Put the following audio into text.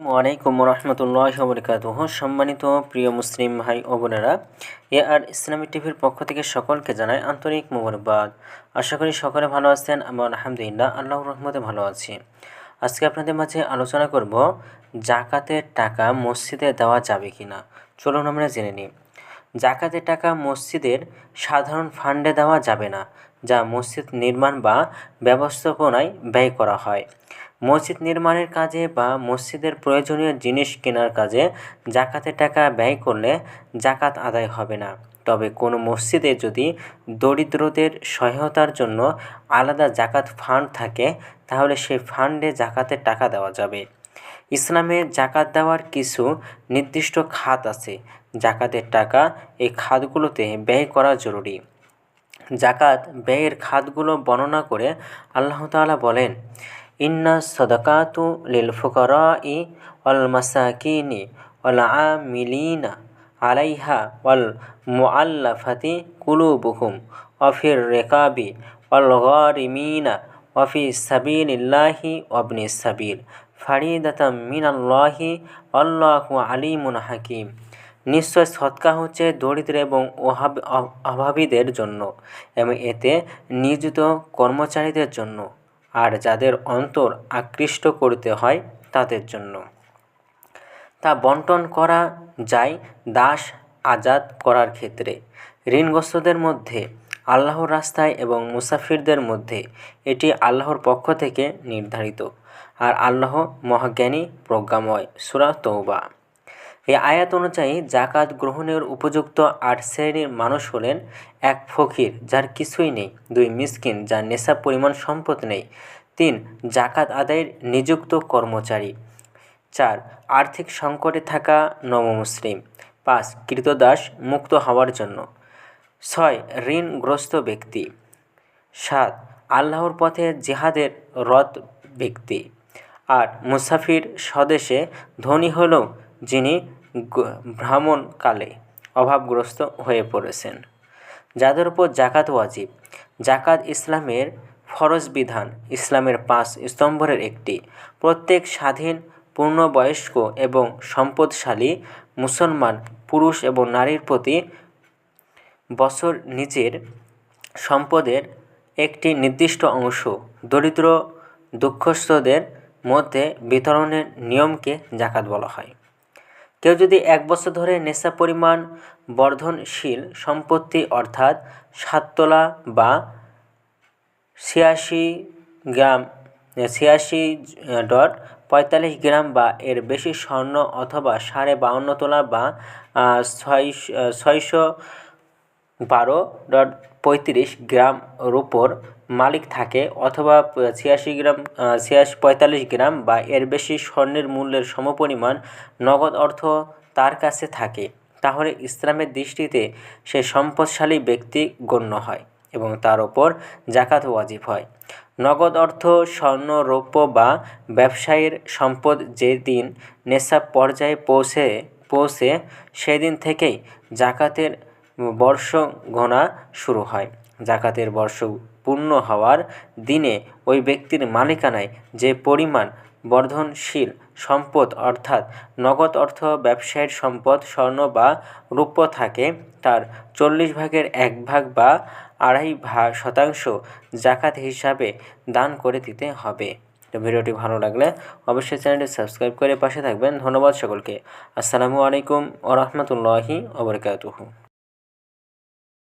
ওয়ালাইকুম রহমতুল্লাহ বরকাত সম্মানিত প্রিয় মুসলিম ভাই ও বোনেরা এ আর ইসলামী টিভির পক্ষ থেকে সকলকে জানাই আন্তরিক মোবারকবাদ। আশা করি সকলে ভালো আছেন আমার আলহামদুলিল্লাহ আল্লাহ রহমতে ভালো আছি। আজকে আপনাদের মাঝে আলোচনা করব, জাকাতের টাকা মসজিদে দেওয়া যাবে কি না চলুন আমরা জেনে নিই। জাকাতের টাকা মসজিদের সাধারণ ফান্ডে দেওয়া যাবে না, যা মসজিদ নির্মাণ বা ব্যবস্থাপনায় ব্যয় করা হয়। মসজিদ নির্মাণের কাজে বা মসজিদের প্রয়োজনীয় জিনিস কেনার কাজে জাকাতের টাকা ব্যয় করলে জাকাত আদায় হবে না। তবে কোনো মসজিদে যদি দরিদ্রদের সহায়তার জন্য আলাদা জাকাত ফান্ড থাকে, তাহলে সেই ফান্ডে জাকাতের টাকা দেওয়া যাবে। ইসলামে জাকাত দেওয়ার কিছু নির্দিষ্ট খাত আছে। জাকাতের টাকা এই খাতগুলোতে ব্যয় করা জরুরি। জাকাত ব্যয়ের খাতগুলো বর্ণনা করে আল্লাহ তাআলা বলেন ইন্না সদাকাতু লিল ফুকারাই ওয়াল মাসাকিনি ওয়াল আমিলিনা আলাইহা ওয়াল মুআল্লাফাতি কুলুবুহুম ওয়াফির রেকাবি ওয়াল গারিমিনা ওয়াফি সাবিলিল্লাহি ওয়াবনি সাবিল। ফারিদাতাম মিনাল্লাহি আল্লাহু আলিমুন হাকিম। নিশ্চয় সৎকা হচ্ছে দরিদ্র এবং অভাবীদের জন্য এবং এতে নিয়োজিত কর্মচারীদের জন্য। আর যাদের অন্তর আকৃষ্ট করতে হয় তাদের জন্য। তা বন্টন করা যায় দাস আজাদ করার ক্ষেত্রে। ঋণগ্রস্তদের মধ্যে, আল্লাহর রাস্তায় এবং মুসাফিরদের মধ্যে এটি আল্লাহর পক্ষ থেকে নির্ধারিত। আর আল্লাহ মহাজ্ঞানী প্রজ্ঞাময়। সুরা তৌবা এই আয়াত অনুযায়ী জাকাত গ্রহণের উপযুক্ত আট শ্রেণির মানুষ হলেন এক ফকির, যার কিছুই নেই। দুই, মিসকিন, যার নেশা পরিমাণ সম্পদ নেই। তিন জাকাত আদায়ের নিযুক্ত কর্মচারী। চার, আর্থিক সংকটে থাকা নবমুসলিম। পাঁচ, কৃতদাস মুক্ত হওয়ার জন্য। ছয়, ঋণগ্রস্ত ব্যক্তি। সাত, আল্লাহর পথে জেহাদের রথ ব্যক্তি। আট, মুসাফির স্বদেশে ধনী হলেও যিনি ভ্রমণকালে অভাবগ্রস্ত হয়ে পড়েছেন। যাদের উপর জাকাত ওয়াজিব। জাকাত ইসলামের ফরজ বিধান, ইসলামের পাঁচ স্তম্ভের একটি। প্রত্যেক স্বাধীন, পূর্ণবয়স্ক এবং সম্পদশালী মুসলমান, পুরুষ এবং নারীর প্রতি বছর নিজের সম্পদের একটি নির্দিষ্ট অংশ দরিদ্র, দুঃখস্থদের মধ্যে বিতরণের নিয়মকে জাকাত বলা হয়। কেউ যদি এক বছর ধরে নেশা পরিমাণ বর্ধনশীল সম্পত্তি, অর্থাৎ সাত তোলা বা ছিয়াশি গ্রাম, ছিয়াশি ডট পঁয়তাল্লিশ গ্রাম বা এর বেশি স্বর্ণ অথবা সাড়ে বাউন্ন তোলা বা ছয়, ছয়শো বারো ডট পঁয়ত্রিশ গ্রাম রুপোর মালিক থাকে অথবা ছিয়াশি গ্রাম ছিয়াশি, পঁয়তাল্লিশ গ্রাম বা এর বেশি স্বর্ণের মূল্যের সমপরিমাণ নগদ অর্থ তার কাছে থাকে। তাহলে ইসলামের দৃষ্টিতে সে সম্পদশালী ব্যক্তি গণ্য হয় এবং তার ওপর জাকাত ওয়াজিব হয়। নগদ অর্থ, স্বর্ণ, রৌপ্য বা ব্যবসায়ীর সম্পদ যেদিন নেশাব পর্যায়ে পৌঁছে পৌঁছে সেদিন থেকেই জাকাতের বর্ষ গোনা শুরু হয়। জাকাতের বর্ষ পূর্ণ হওয়ার দিনে ওই ব্যক্তির মালিকানায় যে পরিমাণ বর্ধনশীল সম্পদ অর্থাৎ নগদ অর্থ, ব্যবসায়ীর সম্পদ, স্বর্ণ বা রূপ্য থাকে, তার চল্লিশ ভাগের এক ভাগ বা আড়াই ভাগ শতাংশ জাকাত হিসাবে দান করে দিতে হবে। তো ভিডিওটি ভালো লাগলে অবশ্যই চ্যানেলটি সাবস্ক্রাইব করে পাশে থাকবেন। ধন্যবাদ সকলকে। আসসালামু আলাইকুম ও রহমতুল্লাহি